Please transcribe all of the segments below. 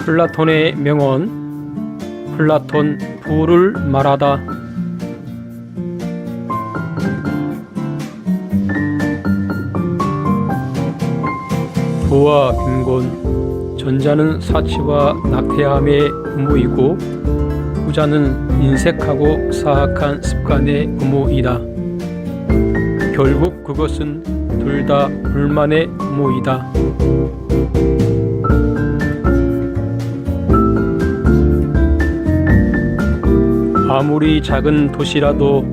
플라톤의 명언 플라톤 부를 말하다 부와 빈곤 전자는 사치와 낙태함의 의무이고 후자는 인색하고 사악한 습관의 의무이다. 결국 그것은 둘 다 불만의 의무이다. 아무리 작은 도시라도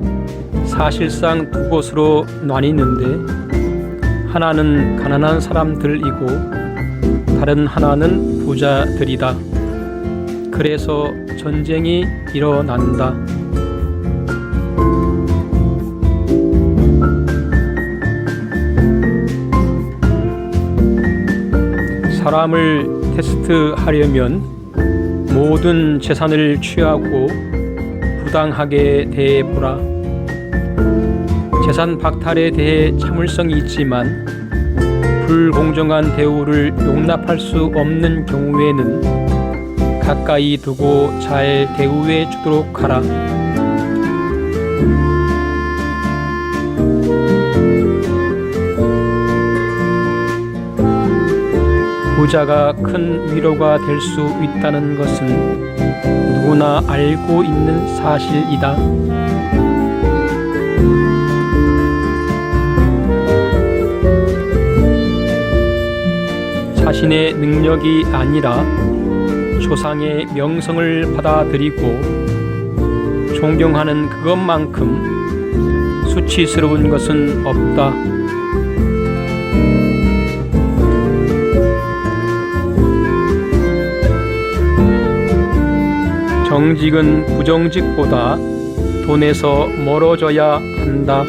사실상 두 곳으로 나뉘는데 하나는 가난한 사람들이고 다른 하나는 부자들이다. 그래서 전쟁이 일어난다. 사람을 테스트하려면 모든 재산을 취하고 부당하게 대해 보라. 재산 박탈에 대해 참을성이 있지만 불공정한 대우를 용납할 수 없는 경우에는 가까이 두고 잘 대우해 주도록 하라. 부자가 큰 위로가 될 수 있다는 것은 누구나 알고 있는 사실이다. 자신의 능력이 아니라 조상의 명성을 받아들이고 존경하는 그것만큼 수치스러운 것은 없다. 정직은 부정직보다 돈에서 멀어져야 한다.